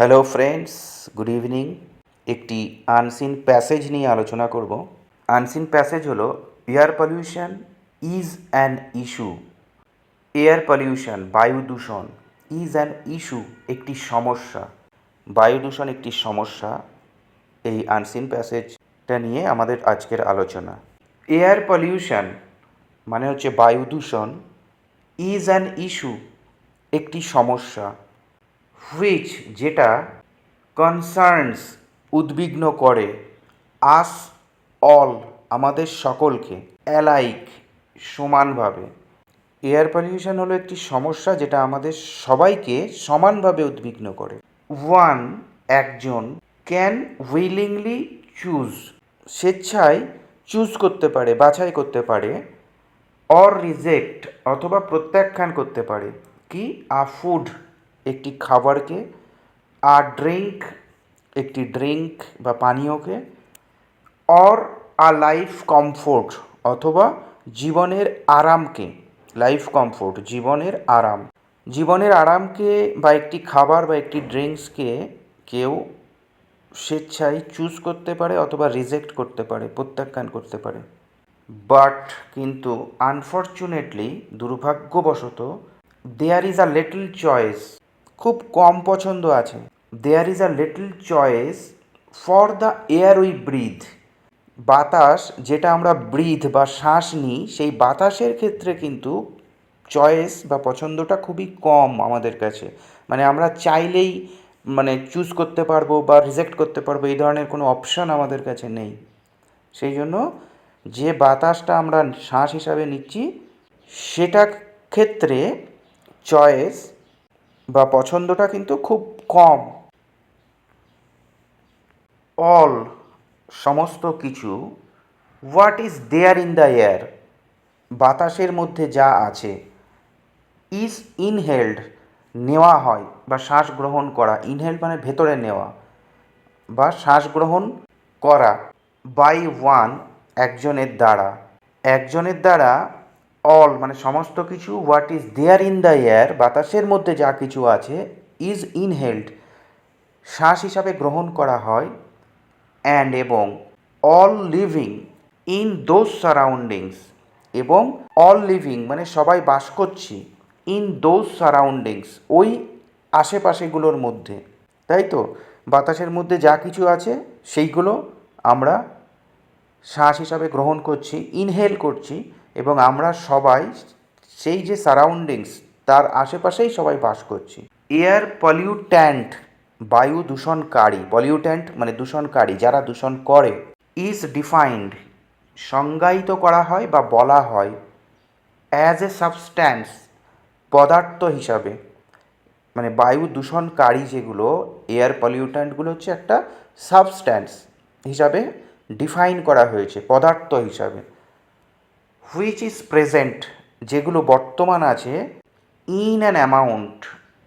Hello friends good evening একটি unseen passage নিয়ে আলোচনা করব। আনসিন প্যাসেজ হলো air pollution is an issue air pollution বায়ু দূষণ ইজ অ্যান ইস্যু একটি সমস্যা। বায়ু দূষণ, একটি সমস্যা। এই আনসিন প্যাসেজটা নিয়ে আমাদের আজকের আলোচনা। এয়ার পলিউশন মানে হচ্ছে বায়ু দূষণ ইজ অ্যান ইস্যু একটি সমস্যা। হুইচ যেটা কনসার্নস উদ্বিগ্ন করে আস অল আমাদের সকলকে অ্যালাইক সমানভাবে। এয়ার পলিউশন হলো একটি সমস্যা যেটা আমাদের সবাইকে সমানভাবে উদ্বিগ্ন করে। ওয়ান একজন ক্যান উইলিংলি চুজ স্বেচ্ছায় চুজ করতে পারে, বাছাই করতে পারে অর রিজেক্ট অথবা প্রত্যাখ্যান করতে পারে। কি? আ ফুড একটি খাবারকে আর ড্রিঙ্ক একটি ড্রিঙ্ক বা পানীয়কে অর আ লাইফ কমফোর্ট অথবা জীবনের আরামকে লাইফ কমফোর্ট জীবনের আরাম। জীবনের আরামকে বা একটি খাবার বা একটি ড্রিঙ্কসকে কেউ স্বেচ্ছায় চুজ করতে পারে অথবা রিজেক্ট করতে পারে, প্রত্যাখ্যান করতে পারে। বাট কিন্তু আনফর্চুনেটলি দুর্ভাগ্যবশত there is a little choice খুব কম পছন্দ আছে। There is a little choice for the air we breathe বাতাস, যেটা আমরা ব্রিথ বা শ্বাস নিই, সেই বাতাসের ক্ষেত্রে কিন্তু চয়েস বা পছন্দটা খুবই কম আমাদের কাছে। মানে আমরা চাইলেই মানে চুজ করতে পারব বা রিজেক্ট করতে পারব, এই ধরনের কোনো অপশান আমাদের কাছে নেই। সেই জন্য যে বাতাসটা আমরা শ্বাস হিসাবে নিচ্ছি, সেটা ক্ষেত্রে চয়েস বা পছন্দটা কিন্তু খুব কম। অল সমস্ত কিছু what is there in the air বাতাসের মধ্যে যা আছে ইজ ইনহেলড নেওয়া হয় বা শ্বাস গ্রহণ করা। ইনহেলড মানে ভেতরে নেওয়া বা শ্বাস গ্রহণ করা বাই ওয়ান একজনের দ্বারা। একজনের দ্বারা অল মানে সমস্ত কিছু what is there in the air বাতাসের মধ্যে যা কিছু আছে ইজ ইনহেলড শ্বাস হিসাবে গ্রহণ করা হয় অ্যান্ড এবং all living in those surroundings এবং অল লিভিং মানে সবাই বাস করছি ইন দোজ সারাউন্ডিংস ওই আশেপাশেগুলোর মধ্যে। তাই তো? বাতাসের মধ্যে যা কিছু আছে, সেইগুলো আমরা শ্বাস হিসাবে গ্রহণ করছি ইনহেল করছি এবং আমরা সবাই সেই যে সারাউন্ডিংস তার আশেপাশেই সবাই বাস করছি। এয়ার পলিউট্যান্ট, বায়ু দূষণকারী, পলিউট্যান্ট মানে দূষণকারী, যারা দূষণ করে ইজ ডিফাইন্ড সংজ্ঞায়িত করা হয় বা বলা হয় অ্যাজ এ সাবস্ট্যান্স পদার্থ হিসাবে। মানে বায়ু দূষণকারী যেগুলো, এয়ার পলিউট্যান্টগুলো হচ্ছে একটা সাবস্ট্যান্স হিসাবে ডিফাইন করা হয়েছে, পদার্থ হিসাবে। হুইচ ইজ প্রেজেন্ট যেগুলো বর্তমান আছে ইন অ্যান অ্যামাউন্ট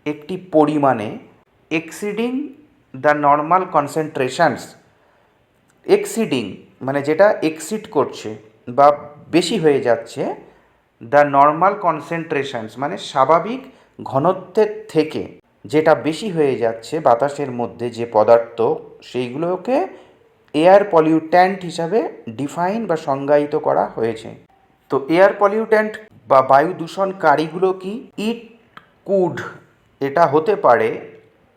একটি পরিমাণে exceeding the normal concentrations exceeding মানে যেটা এক্সিড করছে বা বেশি হয়ে যাচ্ছে দ্য নর্মাল কনসেন্ট্রেশনস মানে স্বাভাবিক ঘনত্বের থেকে যেটা বেশি হয়ে যাচ্ছে বাতাসের মধ্যে যে পদার্থ, সেইগুলোকে এয়ার পলিউট্যান্ট হিসাবে ডিফাইন বা সংজ্ঞায়িত করা হয়েছে। তো এয়ার পলিউট্যান্ট বা বায়ু দূষণকারীগুলো কি ইট, কুড, এটা হতে পারে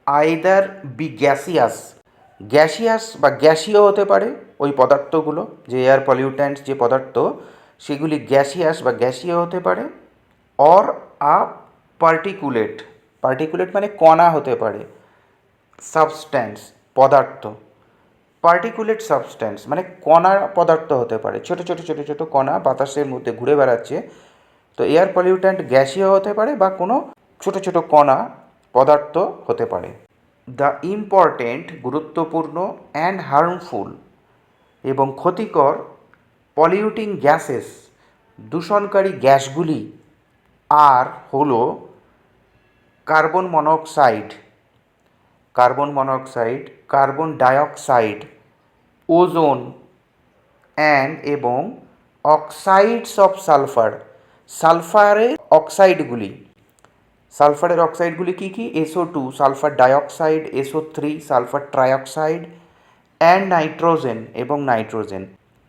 আইদার বি গ্যাসিয়াস। গ্যাসিয়াস বা গ্যাসীয় হতে পারে ওই পদার্থগুলো, যে এয়ার পলিউট্যান্ট যে পদার্থ, সেগুলি গ্যাসিয়াস বা গ্যাসীয় হতে পারে, অর আ পার্টিকুলেট। পার্টিকুলেট মানে কণা হতে পারে। সাবস্ট্যান্স, পদার্থ। পার্টিকুলেট সাবস্ট্যান্স মানে কণা পদার্থ হতে পারে। ছোট ছোট ছোট ছোট কণা বাতাসের মধ্যে ঘুরে বেড়াচ্ছে। তো এয়ার পলিউট্যান্ট গ্যাসীয় হতে পারে বা কোনো ছোট ছোট কণা পদার্থ হতে পারে। দ্য ইম্পর্টেন্ট গুরুত্বপূর্ণ অ্যান্ড হার্মফুল এবং ক্ষতিকর পলিউটিং গ্যাসেস দূষণকারী গ্যাসগুলি আর হলো carbon monoxide carbon monoxide carbon dioxide ozone and এবং অক্সাইডস অফ সালফার সালফারের অক্সাইডগুলি সালফারের অক্সাইডগুলি কী কী? SO two sulphur dioxide SO three sulphur trioxide and nitrogen এবং নাইট্রোজেন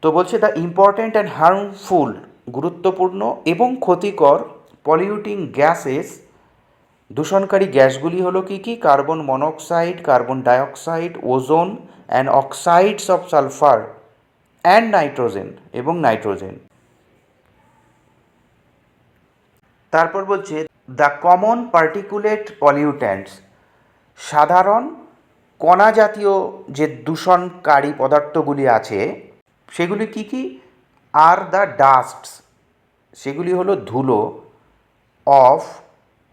তো বলছে দ্য ইম্পর্ট্যান্ট অ্যান্ড হার্মফুল গুরুত্বপূর্ণ এবং ক্ষতিকর পলিউটিং গ্যাসেস দূষণকারী গ্যাসগুলি হলো কি কি? Carbon monoxide, carbon dioxide, ozone and oxides of sulphur and nitrogen এবং নাইট্রোজেন তারপর বলছে দ্য কমন পার্টিকুলেট পলিউট্যান্টস সাধারণ কণা জাতীয় যে দূষণকারী পদার্থগুলি আছে, সেগুলি কি কি? আর দ্য ডাস্টস সেগুলি হলো ধুলো of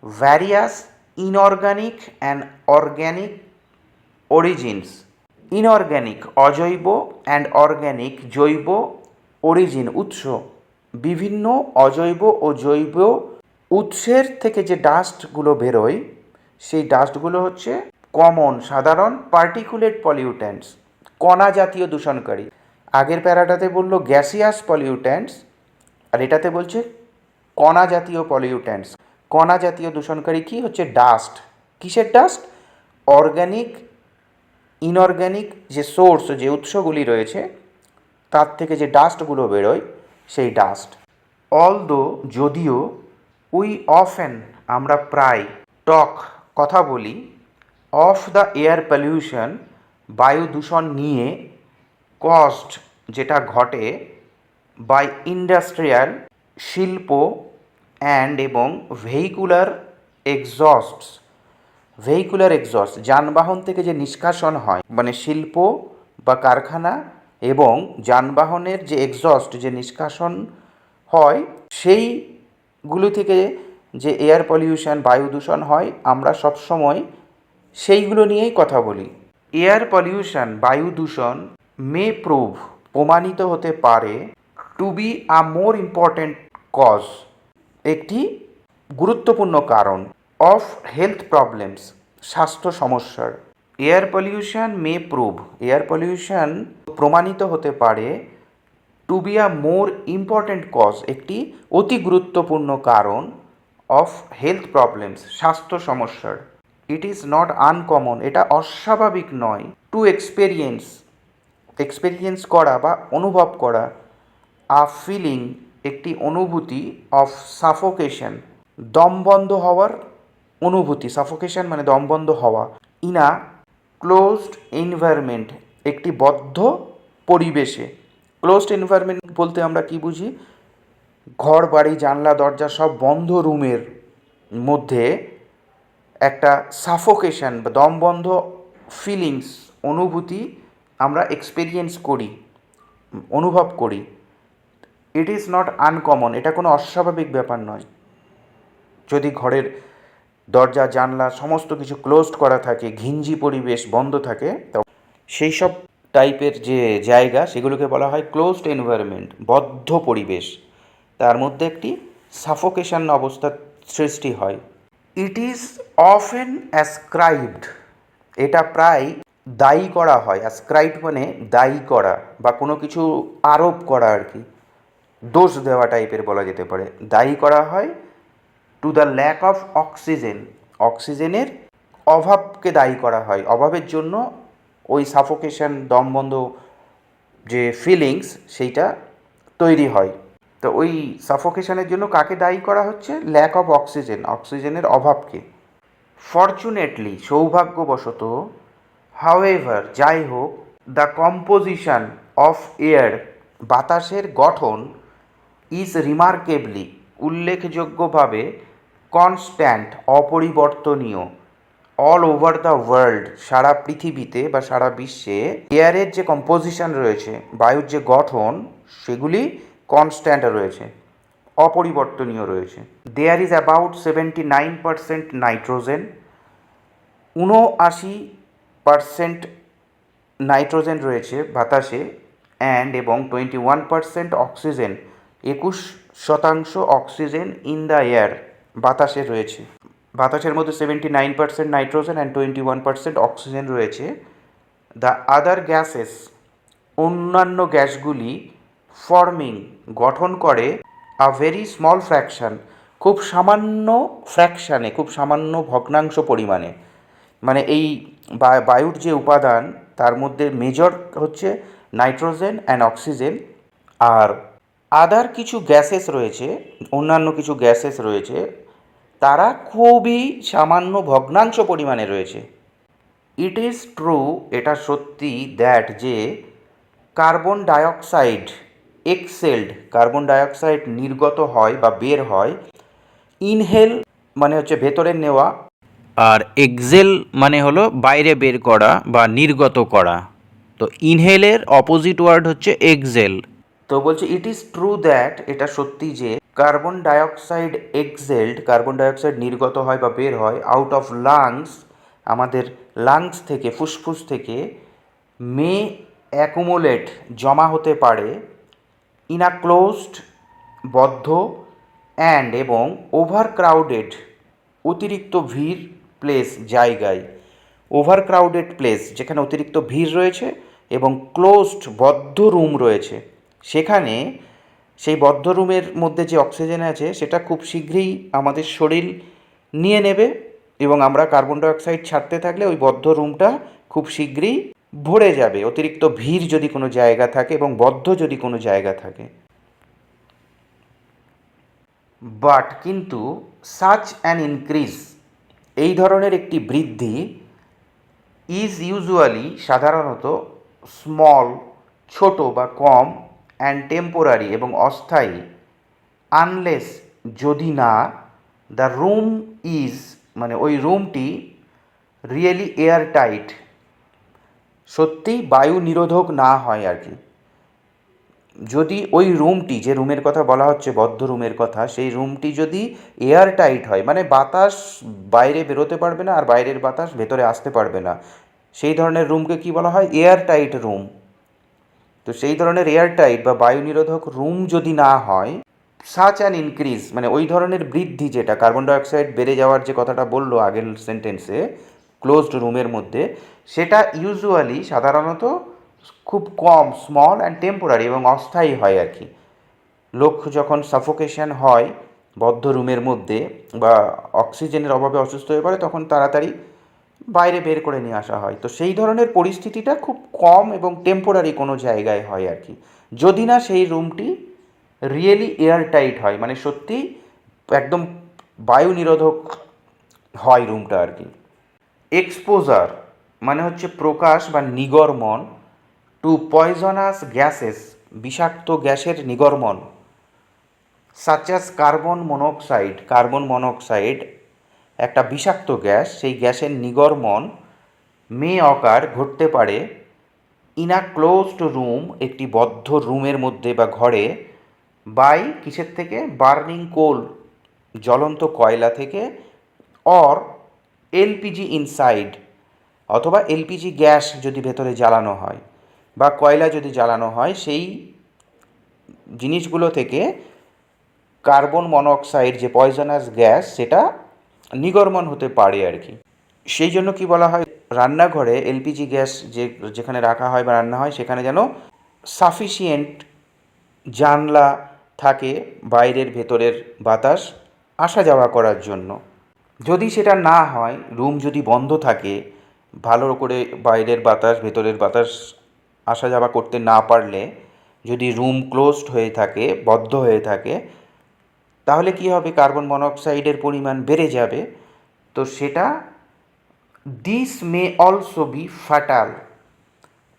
various inorganic and organic origins inorganic অজৈব অ্যান্ড অর্গ্যানিক জৈব অরিজিন উৎস। বিভিন্ন অজৈব ও জৈব উৎসের থেকে যে ডাস্টগুলো বেরোয়, সেই ডাস্টগুলো হচ্ছে কমন সাধারণ পার্টিকুলেট পলিউট্যান্টস কণা জাতীয় দূষণকারী। আগের প্যারাটাতে বলল গ্যাসিয়াস পলিউট্যান্টস আর এটাতে বলছে কণা জাতীয় পলিউট্যান্টস কণা জাতীয় দূষণকারী কি হচ্ছে ডাস্ট কিসের ডাস্ট অর্গ্যানিক ইনঅর্গ্যানিক যে সোর্স যে উৎসগুলি রয়েছে, তার থেকে যে ডাস্টগুলো বেরোয়, সেই ডাস্ট অল দো যদিও উই অফেন আমরা প্রায় টক কথা বলি অফ দ্য এয়ার পলিউশন বায়ু দূষণ নিয়ে কস্ট যেটা ঘটে বাই ইন্ডাস্ট্রিয়াল শিল্প অ্যান্ড এবং ভেহিকুলার এক্সস্টস ভেহিকুলার এক্সস্ট যানবাহন থেকে যে নিষ্কাশন হয় মানে শিল্প বা কারখানা এবং যানবাহনের যে এক্সস্ট যে নিষ্কাশন হয়, সেইগুলো থেকে যে এয়ার পলিউশন বায়ু দূষণ হয়, আমরা সবসময় সেইগুলো নিয়েই কথা বলি। এয়ার পলিউশন বায়ু দূষণ মে প্রুভ প্রমাণিত হতে পারে to be a more important cause একটি গুরুত্বপূর্ণ কারণ অফ হেলথ প্রবলেমস স্বাস্থ্য সমস্যার। Air pollution may prove air pollution প্রমাণিত হতে পারে to be a more important cause একটি অতি গুরুত্বপূর্ণ কারণ অফ হেলথ প্রবলেমস স্বাস্থ্য সমস্যার। ইট ইজ নট আনকমন এটা অস্বাভাবিক নয় টু এক্সপেরিয়েন্স এক্সপেরিয়েন্স করা বা অনুভব করা আ ফিলিং একটি অনুভূতি অফ সাফোকেশন দমবন্ধ হওয়ার অনুভূতি সাফোকেশন মানে দমবন্ধ হওয়া ইন আ ক্লোজড এনভায়রনমেন্ট একটি বদ্ধ পরিবেশে। ক্লোজড এনভায়রনমেন্ট বলতে আমরা কি বুঝি? ঘর, বাড়ি, জানলা, দরজা সব বন্ধ রুমের মধ্যে একটা সাফোকেশন বা দমবন্ধ ফিলিংস অনুভূতি আমরা এক্সপেরিয়েন্স করি, অনুভব করি। ইট ইজ নট আনকমন এটা কোনো অস্বাভাবিক ব্যাপার নয়। যদি ঘরের দরজা, জানলা সমস্ত কিছু ক্লোজড করা থাকে, ঘিঞ্জি পরিবেশ বন্ধ থাকে সেই সব টাইপের যে জায়গা, সেগুলোকে বলা হয় ক্লোজড এনভায়রনমেন্ট বদ্ধ পরিবেশ। তার মধ্যে একটি সাফোকেশন অবস্থার সৃষ্টি হয়। ইট ইজ অফেন অ্যাসক্রাইবড এটা প্রায় দায়ী করা হয়। অ্যাসক্রাইব মানে দায়ী করা বা কোনো কিছু আরোপ করা আর কি। দোষ দেওয়া টাইপের বলা যেতে পারে। দায়ী করা হয় to the lack of oxygen অক্সিজেনের অভাবকে দায়ী করা হয়। অভাবের জন্য ওই সাফোকেশন দমবন্ধ যে ফিলিংস সেইটা তৈরি হয়। তো ওই সাফোকেশনের জন্য কাকে দায়ী করা হচ্ছে? ল্যাক অফ অক্সিজেন অক্সিজেনের অভাবকে। ফর্চুনেটলি সৌভাগ্যবশত হাওয়েভার যাই হোক দ্য কম্পোজিশন অফ এয়ার বাতাসের গঠন ইজ রিমার্কেবলি উল্লেখযোগ্যভাবে কনস্ট্যান্ট অপরিবর্তনীয় অল ওভার দ্য ওয়ার্ল্ড সারা পৃথিবীতে বা সারা বিশ্বে। এয়ারের যে কম্পোজিশন রয়েছে, বায়ুর যে গঠন, সেগুলি কনস্ট্যান্ট রয়েছে, অপরিবর্তনীয় রয়েছে। There is about seventy nine percent nitrogen উনআশি পারসেন্ট নাইট্রোজেন রয়েছে বাতাসে অ্যান্ড এবং টোয়েন্টি ওয়ান পারসেন্ট অক্সিজেন একুশ শতাংশ অক্সিজেন ইন দ্য এয়ার বাতাসে রয়েছে। বাতাসের মধ্যে seventy nine percent nitrogen and twenty one percent oxygen রয়েছে। দ্য আদার গ্যাসেস অন্যান্য গ্যাসগুলি ফর্মিং গঠন করে আ ভেরি স্মল ফ্র্যাকশন খুব সামান্য ফ্র্যাকশানে খুব সামান্য ভগ্নাংশ পরিমাণে। মানে এই বায়ুর যে উপাদান, তার মধ্যে মেজর হচ্ছে নাইট্রোজেন অ্যান্ড অক্সিজেন আর আদার কিছু গ্যাসেস রয়েছে, অন্যান্য কিছু গ্যাসেস রয়েছে, তারা খুবই সামান্য ভগ্নাংশ পরিমাণে রয়েছে। ইট ইজ ট্রু এটা সত্যি দ্যাট যে carbon dioxide exhaled carbon dioxide নির্গত হয় বা বের হয় ইনহেল মানে হচ্ছে ভেতরে নেওয়া, আর এক্সেল মানে হলো বাইরে বের করা বা নির্গত করা। তো ইনহেলের অপোজিট ওয়ার্ড হচ্ছে এক্সেল তো বলছে ইট ইজ ট্রু দ্যাট এটা সত্যি যে carbon dioxide exhaled carbon dioxide নির্গত হয় বা বের হয় আউট অফ লাংস আমাদের লাংস থেকে, ফুসফুস থেকে, মে অ্যাকুমুলেট জমা হতে পারে ইন আ ক্লোজড বদ্ধ অ্যান্ড এবং ওভার ক্রাউডেড অতিরিক্ত ভিড় প্লেস জায়গায়। ওভার ক্রাউডেড প্লেস যেখানে অতিরিক্ত ভিড় রয়েছে এবং ক্লোজড বদ্ধ রুম রয়েছে। সেখানে সেই বদ্ধ রুমের মধ্যে যে অক্সিজেন আছে, সেটা খুব শীঘ্রই আমাদের শরীর নিয়ে নেবে এবং আমরা কার্বন ডাইঅক্সাইড ছাড়তে থাকলে ওই বদ্ধ রুমটা খুব শীঘ্রই ভরে যাবে। অতিরিক্ত ভিড় যদি কোনো জায়গা থাকে এবং বদ্ধ যদি কোনো জায়গা থাকে। বাট কিন্তু সাচ অ্যান ইনক্রিজ এই ধরনের একটি বৃদ্ধি ইজ ইউজুয়ালি সাধারণত স্মল, ছোট বা কম অ্যান্ড টেম্পোরারি এবং অস্থায়ী আনলেস যদি না দ্য রুম ইজ মানে ওই রুমটি রিয়েলি এয়ার টাইট সত্যিই বায়ু নিরোধক না হয় আর কি। যদি ওই রুমটি যে রুমের কথা বলা হচ্ছে, বদ্ধ রুমের কথা, সেই রুমটি যদি এয়ার টাইট হয় মানে বাতাস বাইরে বেরোতে পারবে না আর বাইরের বাতাস ভেতরে আসতে পারবে না। সেই ধরনের রুমকে কি বলা হয়? এয়ার টাইট রুম তো সেই ধরনের এয়ার টাইট বা বায়ু নিরোধক রুম যদি না হয় সাচ অ্যান ইনক্রিজ মানে ওই ধরনের বৃদ্ধি যেটা কার্বন ডাইঅক্সাইড বেড়ে যাওয়ার যে কথাটা বলল আগের সেন্টেন্সে ক্লোজড রুমের মধ্যে, সেটা ইউজুয়ালি সাধারণত খুব কম স্মল অ্যান্ড টেম্পোরারি এবং অস্থায়ী হয় আর কি। লোক যখন সাফোকেশন হয় বদ্ধ রুমের মধ্যে বা অক্সিজেনের অভাবে অসুস্থ হয়ে পড়ে, তখন তাড়াতাড়ি বাইরে বের করে নিয়ে আসা হয়। তো সেই ধরনের পরিস্থিতিটা খুব কম এবং টেম্পোরারি কোনো জায়গায় হয় আর কি। যদি না সেই রুমটি রিয়েলি এয়ার টাইট হয় মানে সত্যি একদম বায়ু নিরোধক হয় রুমটা আর কি। এক্সপোজার মানে হচ্ছে প্রকাশ বা নিগর্মন টু পয়জনাস গ্যাসেস বিষাক্ত গ্যাসের নিগর্মন such as carbon monoxide carbon monoxide একটা বিষাক্ত গ্যাস, সেই গ্যাসের নিগর্মন মে অকার ঘটতে পারে। ইন আ ক্লোজড রুম একটি বদ্ধ রুমের মধ্যে বা ঘরে বাই কিসের থেকে? বার্নিং কোল জ্বলন্ত কয়লা থেকে অর এলপিজি ইনসাইড অথবা এলপিজি গ্যাস যদি ভেতরে জ্বালানো হয়, বা কয়লা যদি জ্বালানো হয়, সেই জিনিসগুলো থেকে কার্বন মনোক্সাইড যে পয়জনাস গ্যাস, সেটা নিগর্মন হতে পারে আর কি। সেই জন্য কি বলা হয়, রান্নাঘরে এলপিজি গ্যাস যে, যেখানে রাখা হয় বা রান্না হয়, সেখানে যেন সাফিসিয়েন্ট জানলা থাকে বাইরের ভেতরের বাতাস আসা যাওয়া করার জন্য। যদি সেটা না হয়, রুম যদি বন্ধ থাকে, ভালো করে বাইরের বাতাস, ভেতরের বাতাস আসা যাওয়া করতে না পারলে, যদি রুম ক্লোজড হয়ে থাকে, বদ্ধ হয়ে থাকে তাহলে কি হবে? কার্বন মনোক্সাইডের পরিমাণ বেড়ে যাবে। তো সেটা this may also be fatal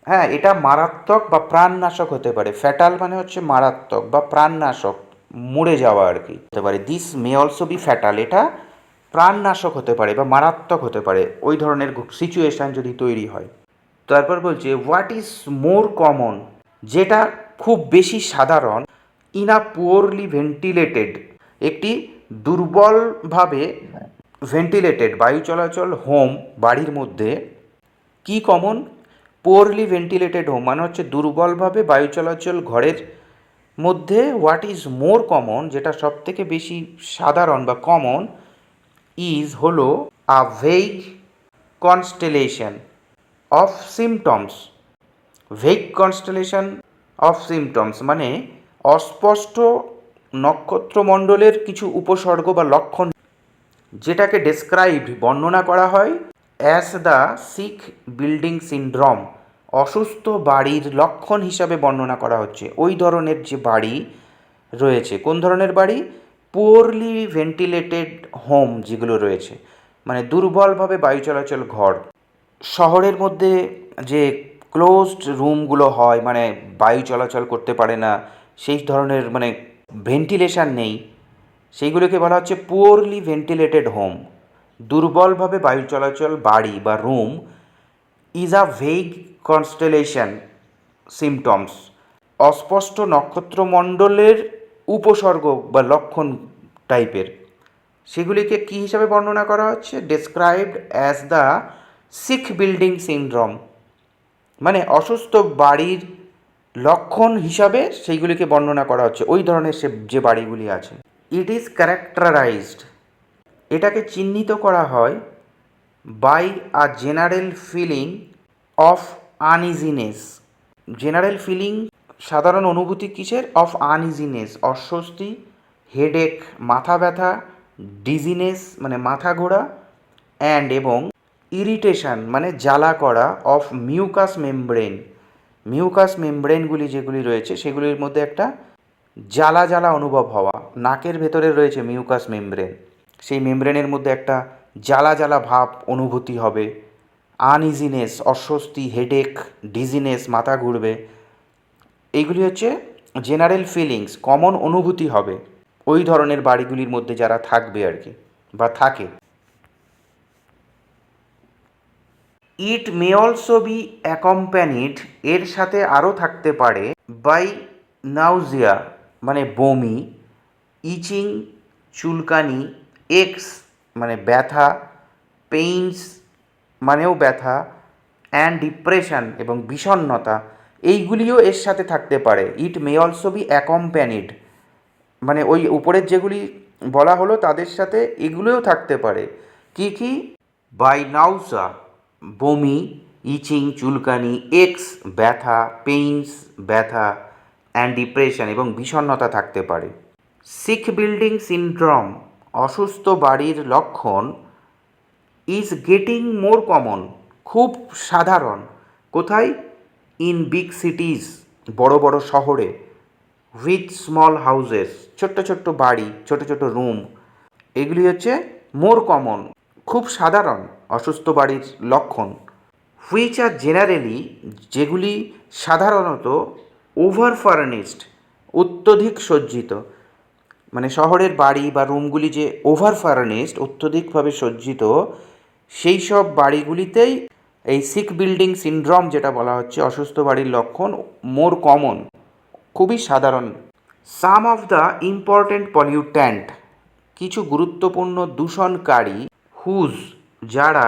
হ্যাঁ এটা মারাত্মক বা প্রাণনাশক হতে পারে। ফ্যাটাল মানে হচ্ছে মারাত্মক বা প্রাণনাশক, মরে যাওয়া আর কি হতে পারে। This may also be fatal এটা প্রাণনাশক হতে পারে বা মারাত্মক হতে পারে। ওই ধরনের সিচুয়েশান যদি তৈরি হয়। তারপর বলছে হোয়াট ইজ মোর কমন যেটা খুব বেশি সাধারণ ইন আ পুয়ারলি ভেন্টিলেটেড একটি দুর্বলভাবে ভেন্টিলেটেড বায়ু চলাচল হোম বাড়ির মধ্যে কি কমন পোরলি ভেন্টিলেটেড হোম মানে হচ্ছে দুর্বলভাবে বায়ু চলাচল ঘরের মধ্যে হোয়াট ইজ মোর কমন যেটা সব থেকে বেশি সাধারণ বা কমন ইজ হলো a vague constellation of symptoms vague constellation of symptoms মানে অস্পষ্ট নক্ষত্রমণ্ডলের কিছু উপসর্গ বা লক্ষণ যেটাকে ডেসক্রাইব বর্ণনা করা হয় as the sick building syndrome অসুস্থ বাড়ির লক্ষণ হিসাবে বর্ণনা করা হচ্ছে। ওই ধরনের যে বাড়ি রয়েছে, কোন ধরনের বাড়ি? পুয়ারলি ভেন্টিলেটেড হোম যেগুলো রয়েছে মানে দুর্বলভাবে বায়ু চলাচল ঘর। শহরের মধ্যে যে ক্লোজড রুমগুলো হয় মানে বায়ু চলাচল করতে পারে না, সেই ধরনের মানে ভেন্টিলেশন নেই। সেইগুলোকে বলা হচ্ছে পুয়ারলি ভেন্টিলেটেড হোম দুর্বলভাবে বায়ু চলাচল, বাড়ি বা room is a vague constellation symptoms অস্পষ্ট নক্ষত্রমণ্ডলের উপসর্গ বা লক্ষণ টাইপের সেগুলিকে কী হিসাবে বর্ণনা করা হচ্ছে? Described as the sick building syndrome মানে অসুস্থ বাড়ির লক্ষণ হিসাবে সেইগুলিকে বর্ণনা করা হচ্ছে। ওই ধরনের সে যে বাড়িগুলি আছে। ইট ইজ ক্যারেক্টারাইজড এটাকে চিহ্নিত করা হয় by a general feeling of uneasiness general feeling সাধারণ অনুভূতি কিসের? অফ আনইজিনেস অস্বস্তি হেডেক মাথা ব্যথা ডিজিনেস মানে মাথা ঘোরা অ্যান্ড এবং ইরিটেশন মানে জ্বালা করা। অফ মিউকাস মেমব্রেন মিউকাস মেমব্রেনগুলি যেগুলি রয়েছে, সেগুলির মধ্যে একটা জ্বালা জ্বালা অনুভব হওয়া, নাকের ভেতরে রয়েছে মিউকাস মেমব্রেন। সেই মেমব্রেনের মধ্যে একটা জ্বালা জ্বালা ভাব অনুভূতি হবে, আনইজিনেস, অস্বস্তি, হেডেক, ডিজিনেস, মাথা ঘুরবে। এইগুলি হচ্ছে জেনারেল ফিলিংস, কমন অনুভূতি হবে। ওই ধরনের বাড়িগুলির মধ্যে যারা থাকবে আর কি, বা থাকে। It may also be accompanied এর সাথে আরও থাকতে পারে বাই নাউজিয়া মানে বমি ইচিং চুলকানি এক্স মানে ব্যথা পেইনস মানেও ব্যথা অ্যান্ড ডিপ্রেশন এবং বিষণ্ণতা, এইগুলিও এর সাথে থাকতে পারে। It may also be accompanied মানে ওই উপরের যেগুলি বলা হলো তাদের সাথে এগুলোও থাকতে পারে। কি কি? বাই নাউসা বমি, ইচিং, চুলকানি, এক্স, ব্যথা, পেইনস, ব্যথা অ্যান্ড ডিপ্রেশন এবং বিষণ্ণতা থাকতে পারে। সিক বিল্ডিং সিনড্রম অসুস্থ বাড়ির লক্ষণ ইজ গেটিং মোর কমন খুব সাধারণ। কোথায়? ইন বিগ সিটিজ বড় বড় শহরে। উইথ স্মল হাউজেস ছোট্ট ছোট্ট বাড়ি, ছোট ছোট রুম এগুলি হচ্ছে মোর কমন খুব সাধারণ। অসুস্থ বাড়ির লক্ষণ। হুইচ আর জেনারেলি যেগুলি সাধারণত ওভার ফার্নিশড অত্যধিক সজ্জিত। মানে শহরের বাড়ি বা রুমগুলি যে ওভার ফার্নিশড অত্যধিকভাবে সজ্জিত, সেই সব বাড়িগুলিতেই এই সিক বিল্ডিং সিনড্রম যেটা বলা হচ্ছে, অসুস্থ বাড়ির লক্ষণ মোর কমন খুবই সাধারণ। Some of the important pollutant কিছু গুরুত্বপূর্ণ দূষণকারী হুজ যারা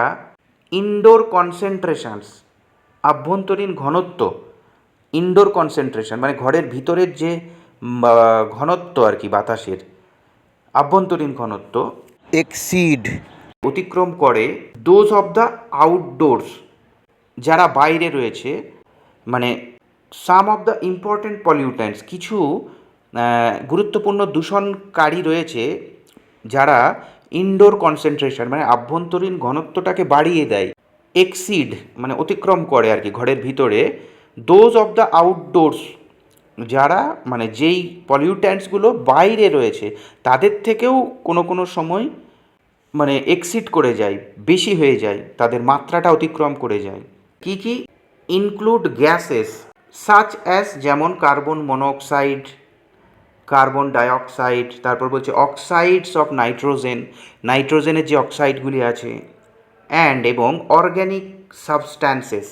ইনডোর কনসেন্ট্রেশনস আভ্যন্তরীণ ঘনত্ব ইনডোর কনসেন্ট্রেশন মানে ঘরের ভিতরের যে ঘনত্ব আর কি বাতাসের আভ্যন্তরীণ ঘনত্ব এক্সিড অতিক্রম করে দোজ অফ দ্য আউটডোরস যারা বাইরে রয়েছে মানে some of the important pollutants কিছু গুরুত্বপূর্ণ দূষণকারী রয়েছে যারা ইনডোর কনসেন্ট্রেশন মানে আভ্যন্তরীণ ঘনত্বটাকে বাড়িয়ে দেয় এক্সিড মানে অতিক্রম করে আর কি ঘরের ভিতরে দোজ অফ দ্য আউটডোরস যারা মানে যেই পলিউট্যান্টসগুলো বাইরে রয়েছে, তাদের থেকেও কোনো কোনো সময় মানে এক্সিট করে যায়, বেশি হয়ে যায়, তাদের মাত্রাটা অতিক্রম করে যায়। কি কি? ইনক্লুড গ্যাসেস সাচ অ্যাজ যেমন কার্বন মনোক্সাইড কার্বন ডাইঅক্সাইড তারপর বলছে অক্সাইডস অফ নাইট্রোজেন নাইট্রোজেনের যে অক্সাইডগুলি আছে অ্যান্ড এবং অর্গ্যানিক সাবস্ট্যান্সেস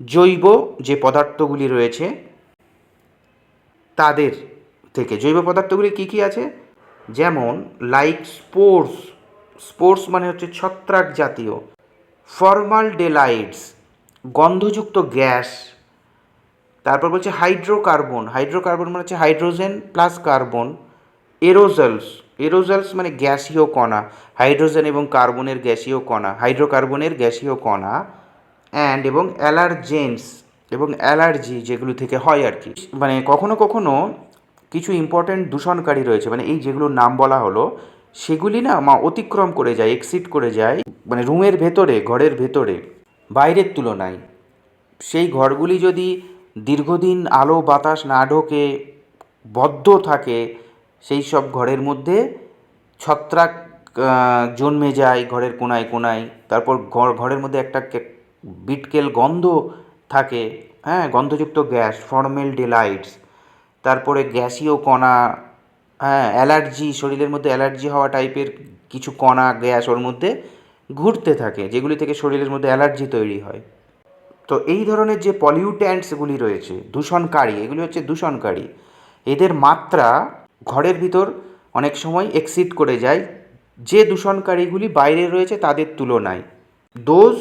জৈব যে পদার্থগুলি রয়েছে, তাদের থেকে। জৈব পদার্থগুলি কী কী আছে? যেমন লাইক স্পোর্স স্পোর্স মানে হচ্ছে ছত্রাক জাতীয় ফর্মাল ডেলাইটস গন্ধযুক্ত গ্যাস তারপর বলছে হাইড্রোকার্বন হাইড্রোকার্বন মানে হচ্ছে hydrogen plus carbon aerosols aerosols মানে গ্যাসীয় কণা হাইড্রোজেন এবং কার্বনের গ্যাসীয় কণা হাইড্রোকার্বনের গ্যাসীয় কণা অ্যান্ড এবং অ্যালার্জেন্স এবং অ্যালার্জি যেগুলো থেকে হয় আর কি। মানে কখনো কখনো কিছু ইম্পর্ট্যান্ট দূষণকারী রয়েছে মানে এই যেগুলোর নাম বলা হলো, সেগুলি না মা অতিক্রম করে যায় এক্সিট করে যায় মানে রুমের ভেতরে, ঘরের ভেতরে, বাইরের তুলনায়। সেই ঘরগুলি যদি দীর্ঘদিন আলো বাতাস না ঢোকে, বদ্ধ থাকে সেই সব ঘরের মধ্যে। ছত্রাক জন্মে যায় ঘরের কোনায় কোনায়। তারপর ঘর, ঘরের মধ্যে একটা বিটকেল গন্ধ থাকে হ্যাঁ গন্ধযুক্ত গ্যাস ফর্মেল ডেলাইটস তারপরে গ্যাসীয় কণা হ্যাঁ অ্যালার্জি, শরীরের মধ্যে অ্যালার্জি হওয়া টাইপের কিছু কণা, গ্যাস ওর মধ্যে ঘুরতে থাকে, যেগুলি থেকে শরীরের মধ্যে অ্যালার্জি তৈরি হয়। তো এই ধরনের যে পলিউট্যান্টসগুলি রয়েছে, দূষণকারী, এগুলি হচ্ছে দূষণকারী, এদের মাত্রা ঘরের ভিতর অনেক সময় এক্সিড করে যায়। যে দূষণকারীগুলি বাইরে রয়েছে তাদের তুলনায়। দোজ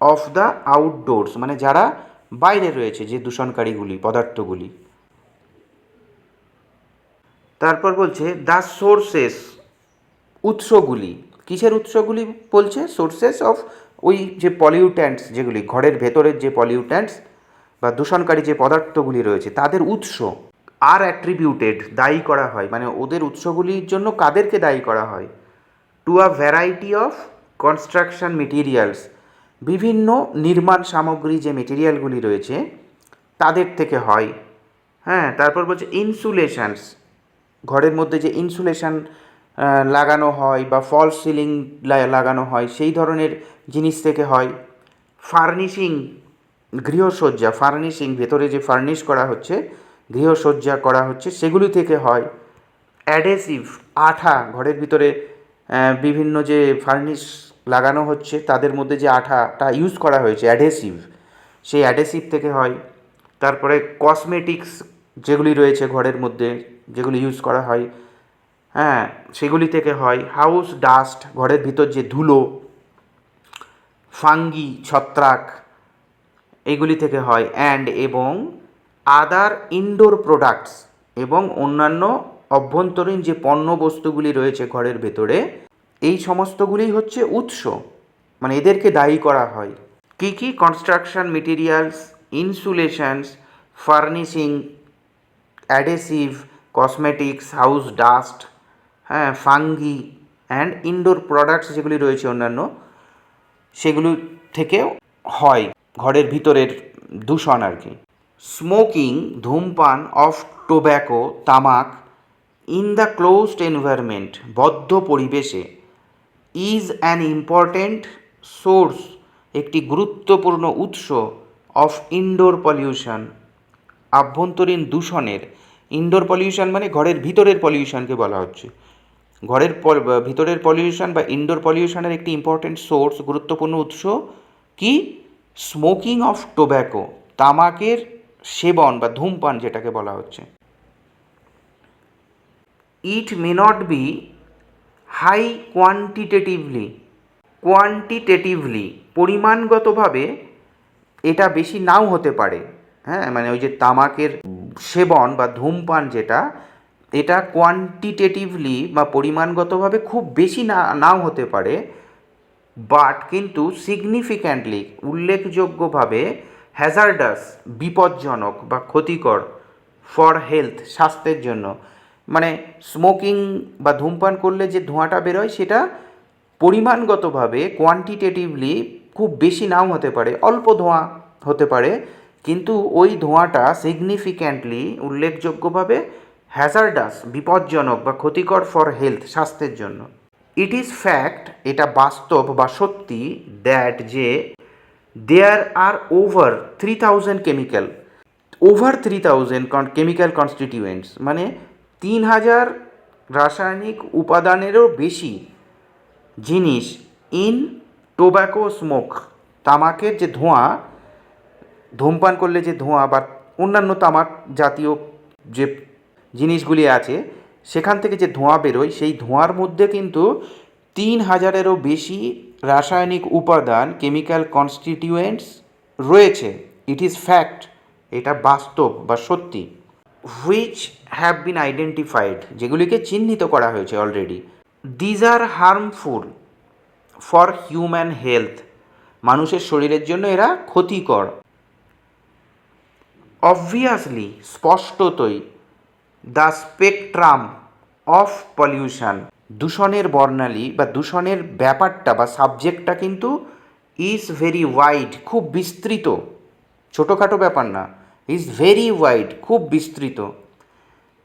অফ দ্য আউটডোরস মানে যারা বাইরে রয়েছে যে দূষণকারীগুলি, পদার্থগুলি। তারপর বলছে দ্য সোর্সেস উৎসগুলি। কিসের উৎসগুলি বলছে? সোর্সেস অফ ওই যে পলিউট্যান্টস যেগুলি, ঘরের ভেতরের যে পলিউট্যান্টস বা দূষণকারী যে পদার্থগুলি রয়েছে, তাদের উৎস আর অ্যাট্রিবিউটেড দায়ী করা হয়। মানে ওদের উৎসগুলির জন্য কাদেরকে দায়ী করা হয়? To a variety of construction materials বিভিন্ন নির্মাণ সামগ্রী যে মেটেরিয়ালগুলি রয়েছে, তাদের থেকে হয়। হ্যাঁ তারপর বলছে ইনসুলেশনস ঘরের মধ্যে যে ইনসুলেশন লাগানো হয় বা ফল সিলিং লাগানো হয়, সেই ধরনের জিনিস থেকে হয়। ফার্নিশিং, গৃহসজ্জা, ফার্নিশিং, ভেতরে যে ফার্নিশ করা হচ্ছে, গৃহসজ্জা করা হচ্ছে, সেগুলি থেকে হয়। অ্যাডেসিভ, আঠা, ঘরের ভিতরে বিভিন্ন যে ফার্নিশ লাগানো হচ্ছে, তাদের মধ্যে যে আঠাটা ইউজ করা হয়েছে, অ্যাডেসিভ, সেই অ্যাডেসিভ থেকে হয়। তারপরে কসমেটিক্স যেগুলি রয়েছে ঘরের মধ্যে, যেগুলি ইউজ করা হয় হ্যাঁ সেগুলি থেকে হয়। হাউস ডাস্ট, ঘরের ভিতর যে ধুলো, ফাঙ্গি, ছত্রাক, এগুলি থেকে হয়। অ্যান্ড এবং আদার ইনডোর প্রোডাক্টস এবং অন্যান্য অভ্যন্তরীণ যে পণ্য বস্তুগুলি রয়েছে ঘরের ভেতরে, এই সমস্তগুলি হচ্ছে উৎস। মানে এদেরকে দায়ী করা হয়। কী কী? Construction materials, insulations, furnishing, adhesive, cosmetics, house dust হ্যাঁ ফাঙ্গি অ্যান্ড ইনডোর প্রোডাক্টস যেগুলি রয়েছে অন্যান্য, সেগুলো থেকে হয় ঘরের ভিতরের দূষণ আর কি। স্মোকিং ধূমপান অফ টোব্যাকো তামাক ইন দ্য ক্লোজড এনভায়রনমেন্ট বদ্ধ পরিবেশে ইজ অ্যান ইম্পর্ট্যান্ট সোর্স একটি গুরুত্বপূর্ণ উৎস অফ ইনডোর পলিউশন আভ্যন্তরীণ দূষণের ইনডোর পলিউশন মানে ঘরের ভিতরের পলিউশনকে বলা হচ্ছে। ঘরের ভিতরের পলিউশন বা ইনডোর পলিউশনের একটি ইম্পর্ট্যান্ট সোর্স গুরুত্বপূর্ণ উৎস কি? স্মোকিং অফ টোব্যাকো তামাকের সেবন বা ধূমপান যেটাকে বলা হচ্ছে। It may not be high quantitatively quantitatively পরিমাণগতভাবে এটা বেশি নাও হতে পারে। হ্যাঁ মানে ওই যে তামাকের সেবন বা ধূমপান যেটা এটা কোয়ান্টিটেটিভলি বা পরিমাণগতভাবে খুব বেশি না, নাও হতে পারে বাট কিন্তু সিগনিফিক্যান্টলি উল্লেখযোগ্যভাবে হ্যাজার্ডাস বিপজ্জনক বা ক্ষতিকর ফর হেলথ স্বাস্থ্যের জন্য। মানে স্মোকিং বা ধূমপান করলে যে ধোঁয়াটা বেরোয় সেটা পরিমাণগতভাবে কোয়ান্টিটেটিভলি খুব বেশি নাও হতে পারে, অল্প ধোঁয়া হতে পারে, কিন্তু ওই ধোঁয়াটা সিগনিফিক্যান্টলি উল্লেখযোগ্যভাবে হ্যাজার্ডাস বিপজ্জনক বা ক্ষতিকর ফর হেলথ স্বাস্থ্যের জন্য। ইট ইজ ফ্যাক্ট এটা বাস্তব বা সত্যি দ্যাট যে there are over three thousand chemical over three thousand chemical constituents মানে তিন হাজার রাসায়নিক উপাদানেরও বেশি জিনিস ইন টোব্যাকো স্মোক তামাকের যে ধোঁয়া, ধূমপান করলে যে ধোঁয়া বা অন্যান্য তামাক জাতীয় যে জিনিসগুলি আছে, সেখান থেকে যে ধোঁয়া বেরোয়, সেই ধোঁয়ার মধ্যে কিন্তু তিন হাজারেরও বেশি রাসায়নিক উপাদান কেমিক্যাল কনস্টিটিউয়েন্টস রয়েছে। ইট ইজ ফ্যাক্ট এটা বাস্তব বা সত্যি। হুইচ হ্যাভ বিন আইডেন্টিফাইড যেগুলিকে চিহ্নিত করা হয়েছে already these are harmful for human health মানুষের শরীরের জন্য এরা ক্ষতিকর। অবভিয়াসলি স্পষ্টতই দ্য স্পেকট্রাম অফ পলিউশন। দূষণের বর্ণালী বা দূষণের ব্যাপারটা বা সাবজেক্টটা কিন্তু ইজ ভেরি ওয়াইড খুব বিস্তৃত। ছোটোখাটো ব্যাপার না। ইজ ভেরি ওয়াইড খুব বিস্তৃত।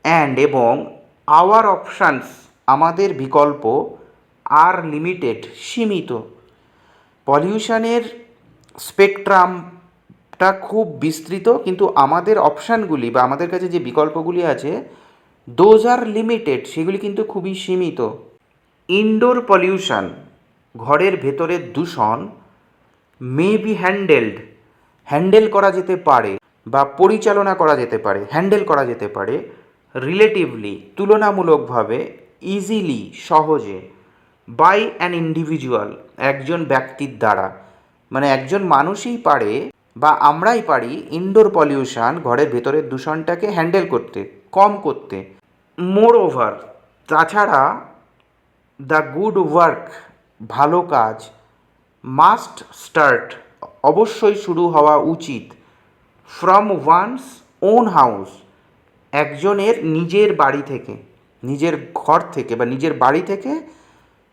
অ্যান্ড এবং আওয়ার অপশানস আমাদের বিকল্প আর লিমিটেড সীমিত। পলিউশনের স্পেকট্রামটা খুব বিস্তৃত, কিন্তু আমাদের অপশানগুলি বা আমাদের কাছে যে বিকল্পগুলি আছে দোজ আর লিমিটেড সেগুলি কিন্তু খুবই সীমিত। ইনডোর পলিউশন ঘরের ভেতরের দূষণ মে বি হ্যান্ডেলড হ্যান্ডেল করা যেতে পারে বা পরিচালনা করা যেতে পারে হ্যান্ডেল করা যেতে পারে রিলেটিভলি তুলনামূলকভাবে ইজিলি সহজে বাই অ্যান ইন্ডিভিজুয়াল একজন ব্যক্তির দ্বারা। মানে একজন মানুষই পারে বা আমরাই পারি ইনডোর পলিউশন ঘরের ভেতরের দূষণটাকে হ্যান্ডেল করতে, কম করতে। মোর ওভার তাছাড়া দ্য গুড ওয়ার্ক ভালো কাজ মাস্ট স্টার্ট অবশ্যই শুরু হওয়া উচিত ফ্রম ওয়ানস ওন হাউস একজনের নিজের বাড়ি থেকে, নিজের ঘর থেকে বা নিজের বাড়ি থেকে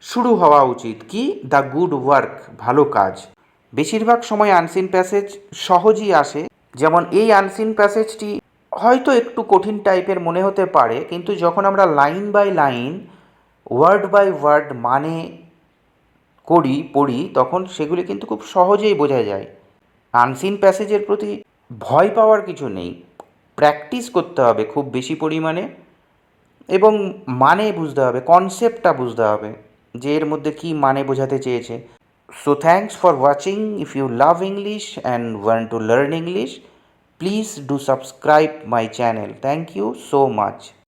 শুরু হওয়া উচিত। কি? দ্য গুড ওয়ার্ক ভালো কাজ। বেশিরভাগ সময় আনসিন প্যাসেজ সহজই আসে, যেমন এই আনসিন প্যাসেজটি হয়তো একটু কঠিন টাইপের মনে হতে পারে, কিন্তু যখন আমরা line by line word by word মানে করি, পড়ি, তখন সেগুলি কিন্তু খুব সহজেই বোঝা যায়। আনসিন প্যাসেজের প্রতি ভয় পাওয়ার কিছু নেই। প্র্যাকটিস করতে হবে খুব বেশি পরিমাণে এবং মানে বুঝতে হবে কনসেপ্টটা বুঝতে হবে, যে এর মধ্যে কী মানে বোঝাতে চেয়েছে। so thanks for watching. If you love english and want to learn english please do subscribe my channel. Thank you so much.